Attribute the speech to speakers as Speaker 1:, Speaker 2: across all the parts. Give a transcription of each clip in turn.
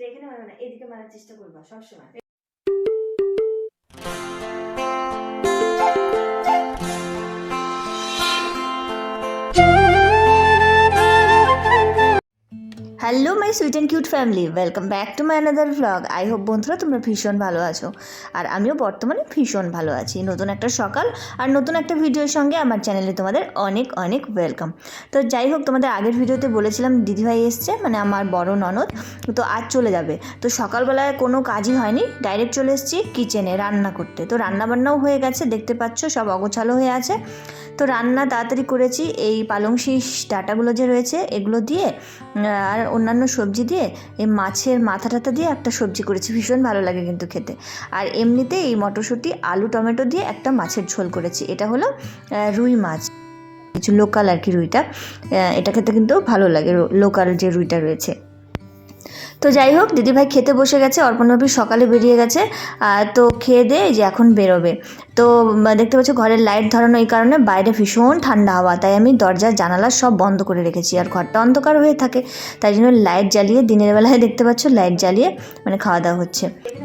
Speaker 1: মিষ্টিটা এখানে মারবে না এদিকে মারার চেষ্টা করবা সবসময়। Hello my sweet and cute family welcome back to my another vlog I hope বন্ধুরা তোমরা ভীষণ ভালো আছো। আর আমিও বর্তমানে ভীষণ ভালো আছি। নতুন একটা সকাল আর নতুন একটা ভিডিওর সঙ্গে আমার চ্যানেলে তোমাদের অনেক অনেক ওয়েলকাম তো যাই হোক, তোমাদের আগের ভিডিওতে বলেছিলাম, দিদিভাই এসছে মানে আমার বড় ননদ, তো আজ চলে যাবে। তো সকালবেলায় কোনো কাজই হয়নি ডাইরেক্ট চলে এসেছি কিচেনে রান্না করতে। তো রান্না বান্নাও হয়ে গেছে, দেখতে পাচ্ছ, সব অগোছালো হয়ে আছে। তো রান্না তাড়াতাড়ি করেছি। এই পালং শীষ ডাটাগুলো যে রয়েছে, এগুলো দিয়ে আর অন্যান্য সবজি দিয়ে, এই মাছের মাথা টাথা দিয়ে একটা সবজি করেছি। ভীষণ ভালো লাগে কিন্তু খেতে। আর এমনিতে এই মটরশুঁটি, আলু, টমেটো দিয়ে একটা মাছের ঝোল করেছি। এটা হলো রুই মাছ। কিছু লোকাল আর কি রুইটা। এটা খেতে কিন্তু ভালো লাগে লোকাল যে রুইটা রয়েছে। তো যাই হোক দিদিভাই খেতে বসে গেছে অর্পণবাবু সকালে বেরিয়ে গেছে আর তো খেয়ে দিয়ে যে এখন বেরোবে। তো দেখতে পাচ্ছ ঘরের লাইট ধরানো এই কারণে বাইরে ভীষণ ঠান্ডা হাওয়া তাই আমি দরজার জানালা সব বন্ধ করে রেখেছি আর ঘরটা অন্ধকার হয়ে থাকে তাই জন্য লাইট জ্বালিয়ে দিনের বেলায় দেখতে পাচ্ছ লাইট জ্বালিয়ে মানে খাওয়া দাওয়া হচ্ছে। এদিকে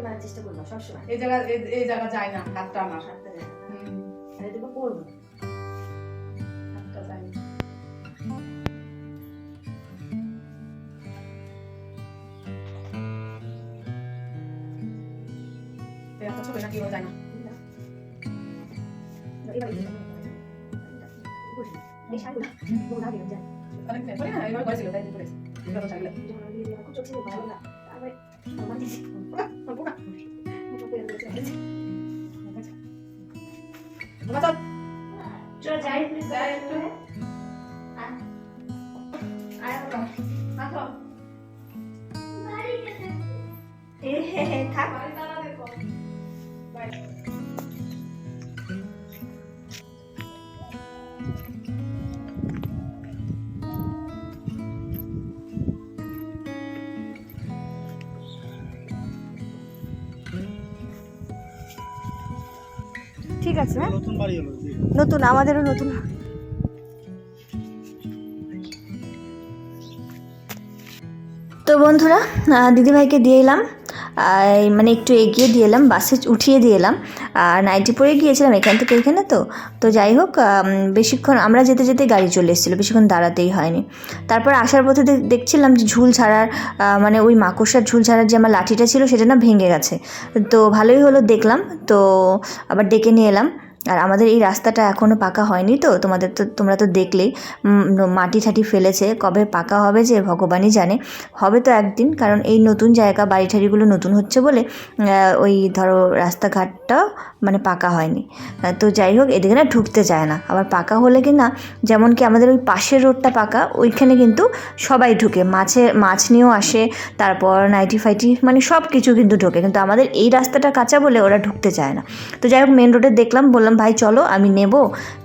Speaker 1: মারার চেষ্টা করব সবসময়
Speaker 2: এই জায়গা এই- এই জায়গা যায় না হাতটা আমার। হুম,
Speaker 1: এদিকে করব
Speaker 2: হাতটা যায় না। নাকি যায় না চল যাই একটু আসো
Speaker 1: থাক ঠিক আছে হ্যাঁ?
Speaker 3: নতুন
Speaker 1: আমাদেরও নতুন। তো বন্ধুরা দিদিভাইকে দিয়ে এলাম। মানে একটু এগিয়ে দিয়ে এলাম, বাসে উঠিয়ে দিয়ে এলাম। আর নাইটি পরে গিয়েছিলাম এখান থেকে এখানে তো। তো যাই হোক বেশিক্ষণ আমরা যেতে যেতে গাড়ি চলে এসেছিল, বেশিক্ষণ দাঁড়াতেই হয়নি। তারপর আসার পথে দেখছিলাম যে ঝুল ছাড়ার মানে ওই মাকড়সার ঝুল ছাড়ার যে আমার লাঠিটা ছিল, সেটা না ভেঙে গেছে। তো ভালোই হলো, দেখলাম। তো আবার ডেকে নিয়ে এলাম। আর আমাদের এই রাস্তাটা এখনও পাকা হয়নি তো, তোমাদের তো, তোমরা তো দেখলেই মাটি ঠাটি ফেলেছে, কবে পাকা হবে যে ভগবানই জানে। হবে তো একদিন, কারণ এই নতুন জায়গা, বাড়ি ঠাড়িগুলো নতুন হচ্ছে বলে ওই ধরো রাস্তাঘাটটা মানে পাকা হয়নি। তো যাই হোক, এদিকে না ঢুকতে চায় না। আবার পাকা হলে কি না, যেমন কি আমাদের ওই পাশের রোডটা পাকা, ওইখানে কিন্তু সবাই ঢুকে। মাছে, মাছ নিয়েও আসে, তারপর নাইটি ফাইটি মানে সব কিছু কিন্তু ঢোকে। কিন্তু আমাদের এই রাস্তাটা কাঁচা বলে ওরা ঢুকতে চায় না। তো যাই হোক মেন রোডে দেখলাম, বললাম ভাই চলো আমি নেব।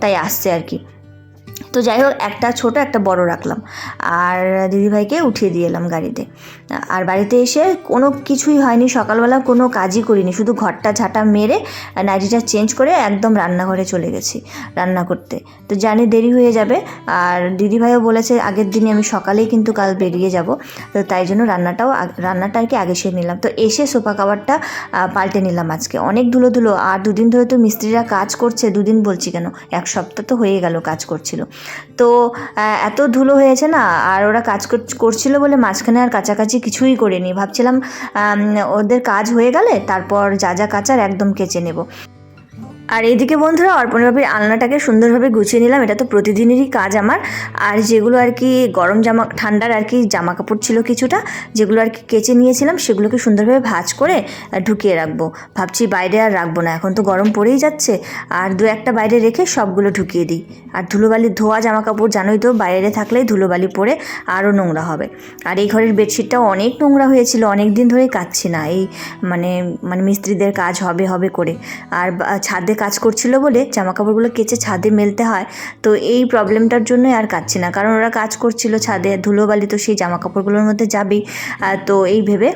Speaker 1: তাই আসছে আর কি। তো যাই হোক, একটা ছোট, একটা বড় রাখলাম। আর দিদিভাইকে উঠিয়ে দিয়ে এলাম গাড়িতে। আর বাড়িতে এসে কোনো কিছুই হয়নি, সকালবেলা কোনো কাজই করিনি। শুধু ঘরটা ঝাঁটা মেরে নাইটিটা চেঞ্জ করে একদম রান্নাঘরে চলে গেছি রান্না করতে। তো জানি দেরি হয়ে যাবে। আর দিদিভাইও বলেছে, আগের দিনে আমি সকালেই কিন্তু কাল বেরিয়ে যাব। তো তাই জন্য রান্নাটাও রান্নাটা আর কি আগে সেরে নিলাম। তো এসে সোফা কাভারটা পাল্টে নিলাম আজকে। অনেক ধুলো ধুলো আর দুদিন ধরে তো মিস্ত্রিরা কাজ করছে, দুদিন বলছি কেন? এক সপ্তাহ তো হয়ে গেল কাজ করছিল। তো এত ধুলো হয়েছে না, আর ওরা কাজ কর- করছিল বলে মাঝখানে আর কাছাকাছি কিছুই করিনি। ভাবছিলাম ওদের কাজ হয়ে গেলে তারপর যা যা কাচার একদম কেচে নেব। আর এইদিকে বন্ধুরা অর্পণভাবে আলনাটাকে সুন্দরভাবে গুছিয়ে নিলাম। এটা তো প্রতিদিনেরই কাজ আমার। আর যেগুলো আর কি গরম জামা, ঠান্ডার আর কি জামা কাপড় ছিল কিছুটা, যেগুলো আর কি কেচে নিয়েছিলাম, সেগুলোকে সুন্দরভাবে ভাজ করে ঢুকিয়ে রাখব। ভাবছি বাইরে আর রাখব না, এখন তো গরম পড়েই যাচ্ছে। আর দু একটা বাইরে রেখে সবগুলো ঢুকিয়ে দিই। আর ধুলোবালি, ধোয়া জামা কাপড় জানোই তো, বাইরে থাকলেই ধুলোবালি পরে আরও নোংরা হবে। আর এই ঘরের বেডশিটটাও অনেক নোংরা হয়েছিল অনেক দিন ধরেই কাচ্ছি না। এই মানে মানে মিস্ত্রিদের কাজ হবে হবে করে। আর ছাদে কাজ করছিল বলে জামা কাপড়গুলো কেচে ছাদে মেলতে হয়। তো এই প্রবলেমটার জন্যই আর কাচ্ছি না। কারণ ওরা কাজ করছিল ছাদে, ধুলোবালি, তো সেই জামা কাপড়গুলোর মধ্যে যাবেই। তো এই ভেবে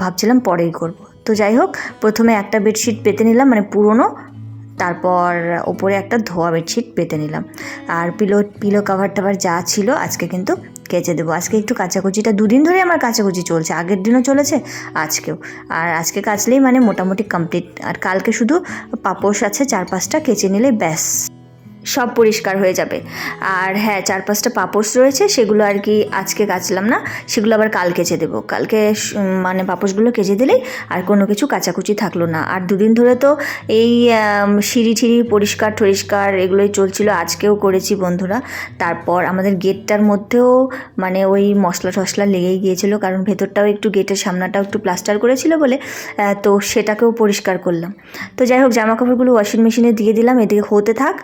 Speaker 1: ভাবছিলাম পরেই করব। তো যাই হোক, প্রথমে একটা বেডশিট পেতে নিলাম মানে পুরনো তারপর ওপরে একটা ধোয়া বেডশিট পেতে নিলাম। আর পিলো পিলো কাভার টাভার যা ছিল আজকে কিন্তু কেচে দেবো। আজকে একটু কাচাকুচিটা দুদিন ধরে আমার কাচাকুচি চলছে। আগের দিনও চলেছে, আজকেও। আর আজকে কাচলেই মানে মোটামুটি কমপ্লিট আর কালকে শুধু পাপোশ আছে, চার পাঁচটা কেচে নিলে ব্যাস। সব পরিষ্কার হয়ে যাবে। আর হ্যাঁ চার পাঁচটা পাপোশ রয়েছে, সেগুলো আর কি আজকে কাচলাম না, সেগুলো আবার কাল কেচে দেবো। কালকে মানে পাপোশগুলো কেচে দিলেই আর কোনো কিছু কাচাকুচি থাকল না। আর দুদিন ধরে তো এই সিঁড়ি টিড়ি পরিষ্কার টরিষ্কার এগুলোই চলছিল, আজকেও করেছি বন্ধুরা। তারপর আমাদের গেটটার মধ্যেও মানে ওই মশলা টশলা লেগেই গিয়েছিল, কারণ ভেতরটাও একটু গেটের সামনাটাও একটু প্লাস্টার করেছিল বলে তো সেটাকেও পরিষ্কার করলাম। তো যাই হোক জামা কাপড়গুলো ওয়াশিং মেশিনে দিয়ে দিলাম, এদিকে হতে থাক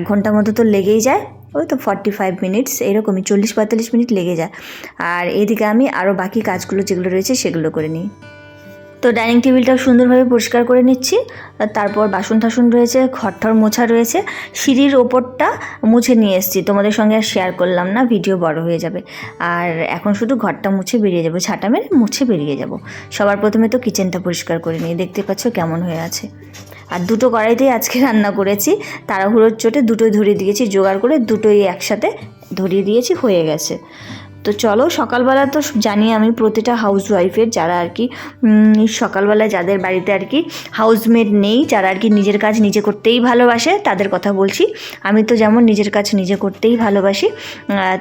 Speaker 1: এক ঘণ্টা মতো তো লেগেই যায়। ওই তো ফর্টি ফাইভ মিনিটস এরকমই চল্লিশ পঁয়তাল্লিশ মিনিট লেগে যায়। আর এদিকে আমি আরও বাকি কাজগুলো যেগুলো রয়েছে সেগুলো করে নিই। তো ডাইনিং টেবিলটাও সুন্দরভাবে পরিষ্কার করে নিচ্ছি। তারপর বাসন টাসন রয়েছে ঘরঠর মোছা রয়েছে। সিঁড়ির ওপরটা মুছে নিয়ে এসেছি। তোমাদের সঙ্গে আর শেয়ার করলাম না ভিডিও বড় হয়ে যাবে। আর এখন শুধু ঘরটা মুছে বেরিয়ে যাব, ছাটা মেরে মুছে বেরিয়ে যাব। সবার প্রথমে তো কিচেনটা পরিষ্কার করে নিই। দেখতে পাচ্ছ কেমন হয়ে আছে। আর দুটো কড়াইতেই আজকে রান্না করেছি। তাড়াহুড়োর চোটে দুটোই ধরিয়ে দিয়েছি, জোগাড় করে দুটোই একসাথে ধরিয়ে দিয়েছি, হয়ে গেছে। তো চলো, সকালবেলা তো জানি আমি প্রতিটা হাউস ওয়াইফের যারা আর কি সকালবেলা যাদের বাড়িতে আর কি হাউসমেট নেই, যারা আর কি নিজের কাজ নিজে করতেই ভালোবাসে, তাদের কথা বলছি। আমি তো যেমন নিজের কাজ নিজে করতেই ভালোবাসি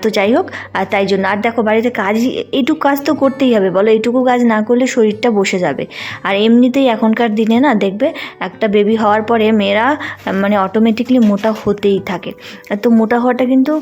Speaker 1: তো যাই হোক আর তাই জন্য। আর দেখো, বাড়িতে কাজ, এইটুকু কাজ তো করতেই হবে, বলো, এইটুকু কাজ না করলে শরীরটা বসে যাবে। আর এমনিতেই এখনকার দিনে না, দেখবে, একটা বেবি হওয়ার পরে মেয়েরা মানে অটোমেটিকলি মোটা হতেই থাকে। তো মোটা হওয়াটা কিন্তু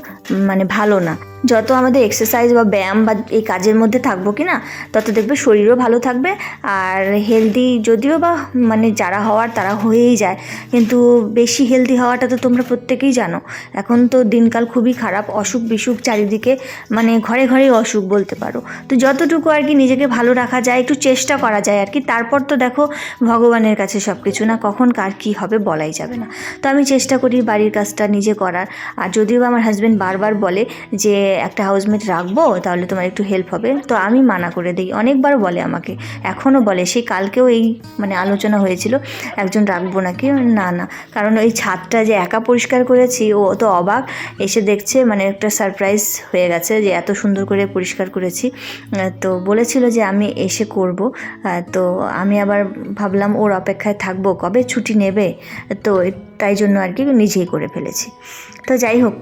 Speaker 1: মানে ভালো না। যত আমাদের এক্সারসাইজ বা ব্যায়াম বা এই কাজের মধ্যে থাকব কি না তত দেখবে শরীরও ভালো থাকবে। আর হেলদি যদিও বা মানে যারা হওয়ার তারা হয়েই যায়, কিন্তু বেশি হেলদি হওয়াটা তো তোমরা প্রত্যেকেই জানো। এখন তো দিনকাল খুবই খারাপ, অসুখ বিসুখ চারিদিকে মানে ঘরে ঘরেই অসুখ বলতে পারো। তো যতটুকু আর কি নিজেকে ভালো রাখা যায়, একটু চেষ্টা করা যায় আর কি। তারপর তো দেখো ভগবানের কাছে সব কিছু না কখন কার কী হবে বলাই যাবে না। তো আমি চেষ্টা করি বাড়ির কাজটা নিজে করার। আর যদিও আমার হাজব্যান্ড বারবার বলে যে একটা হাউসমেট রাখব, তাহলে তোমার একটু হেল্প হবে। তো আমি মানা করে দিই। অনেকবার বলে আমাকে, এখনও বলে। সেই কালকেও এই মানে আলোচনা হয়েছিল, একজন রাখব নাকি? না না। কারণ ওই ছাদটা যে একা পরিষ্কার করেছি, ও তো অবাক। এসে দেখছে মানে একটা সারপ্রাইজ হয়ে গেছে যে এত সুন্দর করে পরিষ্কার করেছি। তো বলেছিল যে আমি এসে করব। তো আমি আবার ভাবলাম, ওর অপেক্ষায় থাকব কবে? ছুটি নেবে? তো তাই জন্য আর কি নিজেই করে ফেলেছি। তো যাই হোক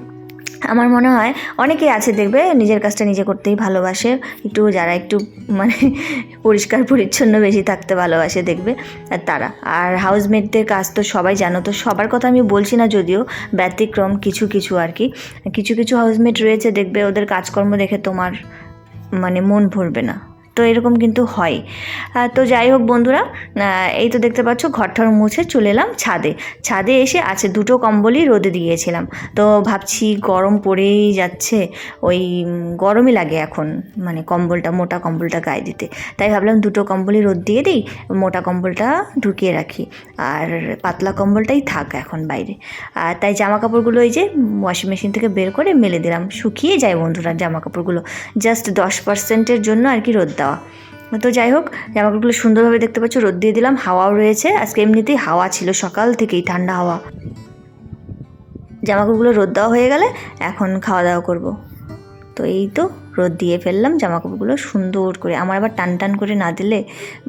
Speaker 1: আমার মনে হয় অনেকেই আছে দেখবে নিজের কাজটা নিজে করতেই ভালোবাসে। একটু যারা একটু মানে পরিষ্কার পরিচ্ছন্ন বেশি থাকতে ভালোবাসে দেখবে, আর তারা। আর হাউসমেটদের কাজ তো সবাই জানো, তো সবার কথা আমি বলছি না যদিও, ব্যতিক্রম কিছু কিছু আর কি। কিছু কিছু হাউসমেট রয়েছে দেখবে, ওদের কাজকর্ম দেখে তোমার মানে মন ভরবে না। তো এরকম কিন্তু হয়। তো যাই হোক বন্ধুরা এই তো দেখতে পাচ্ছ ঘরঠর মুছে চলে এলাম ছাদে। ছাদে এসে আছে দুটো কম্বলই রোদে দিয়েছিলাম। তো ভাবছি গরম পড়েই যাচ্ছে, ওই গরমই লাগে এখন মানে কম্বলটা, মোটা কম্বলটা গায়ে দিতে। তাই ভাবলাম দুটো কম্বলই রোদ দিয়ে দিই, মোটা কম্বলটা ঢুকিয়ে রাখি। আর পাতলা কম্বলটাই থাক এখন বাইরে। আর তাই জামা কাপড়গুলো এই যে ওয়াশিং মেশিন থেকে বের করে মেলে দিলাম। শুকিয়ে যায় বন্ধুরা জামা কাপড়গুলো জাস্ট দশ পার্সেন্টের জন্য আর কি রোদ দেওয়া তো যাই হোক, জামাকাপড়গুলো সুন্দরভাবে দেখতে পাচ্ছ, রোদ দিয়ে দিলাম, হাওয়াও রয়েছে। আজকে এমনিতেই হাওয়া ছিল, সকাল থেকেই ঠান্ডা হাওয়া। জামাকাপড়গুলো রোদ দেওয়া হয়ে গেলে এখন খাওয়া দাওয়া করব। তো এই তো, রোদ দিয়ে ফেললাম জামাকাপড়গুলো সুন্দর করে। আমার আবার টান টান করে না দিলে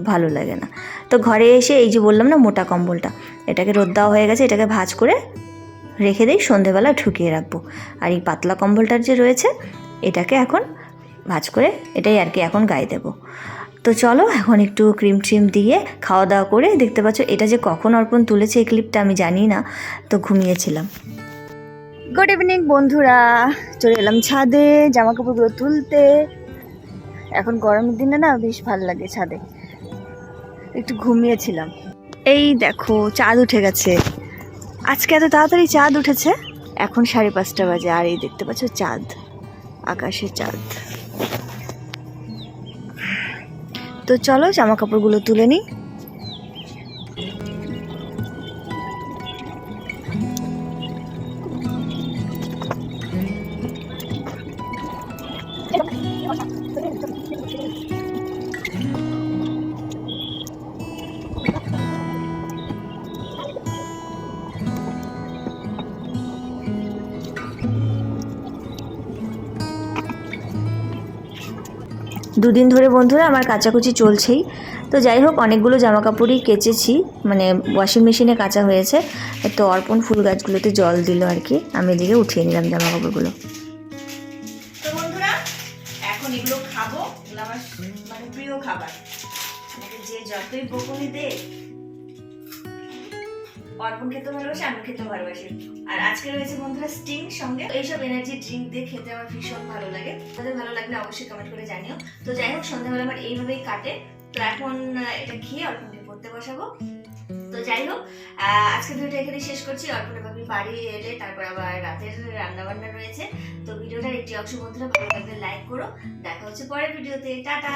Speaker 1: ভালো লাগে না। তো ঘরে এসে এই যে বললাম না, মোটা কম্বলটা, এটাকে রোদ দেওয়া হয়ে গেছে, এটাকে ভাঁজ করে রেখে দিই, সন্ধেবেলা ঢুকিয়ে রাখব। আর এই পাতলা কম্বলটার যে রয়েছে, এটাকে এখন ভাঁজ করে এটাই আর কি এখন গায়ে দেবো। তো চলো, এখন একটু ক্রিম ট্রিম দিয়ে খাওয়া দাওয়া করে দেখতে পাচ্ছ এটা যে কখন অর্পণ তুলেছে এই ক্লিপটা আমি জানি না, তো ঘুমিয়েছিলাম। গুড ইভিনিং বন্ধুরা। চলে এলাম ছাদে জামা কাপড়গুলো তুলতে। এখন গরমের দিনে না বেশ ভালো লাগে ছাদে। একটু ঘুমিয়েছিলাম। এই দেখো, চাঁদ উঠে গেছে। আজকে এত তাড়াতাড়ি চাঁদ উঠেছে? এখন সাড়ে পাঁচটা বাজে, আর এই দেখতে পাচ্ছ চাঁদ আকাশে চাঁদ। তো চলো জামা কাপড়গুলো তুলে নিই। দুদিন ধরে বন্ধুরা আমার কাচাকুচি চলছেই। তো যাই হোক অনেকগুলো জামা কাপড়ই কেচেছি মানে ওয়াশিং মেশিনে কাঁচা হয়েছে। তো অর্পণ ফুল গাছগুলোতে জল দিল আর কি। আমি এদিকে উঠিয়ে নিলাম জামা কাপড়গুলো খাবার। যে যতই বকুনি দে অর্পণ খেতে ভালোবাসে আমি খেতেও ভালোবাসি। আর আজকে রয়েছে বন্ধুরা স্টিং সঙ্গে। এইসব এনার্জি ড্রিঙ্ক দিয়ে খেতে আমার ভীষণ ভালো লাগে। তাদের ভালো লাগলে অবশ্যই কমেন্ট করে জানিও। তো যাই হোক, সন্ধ্যাবেলা আমার এইভাবেই কাটে। তো এখন এটা খেয়ে অর্পণকে পড়তে বসাবো। তো যাই হোক আজকে ভিডিওটা এখানে শেষ করছি। অর্পণের বাপি বাড়ি এলে তারপর আবার রাতের রান্না বান্না রয়েছে। তো ভিডিওটার একটি অংশ বন্ধুরা, ভালো লাগলে লাইক করো। দেখা হচ্ছে পরের ভিডিওতে। টাটা!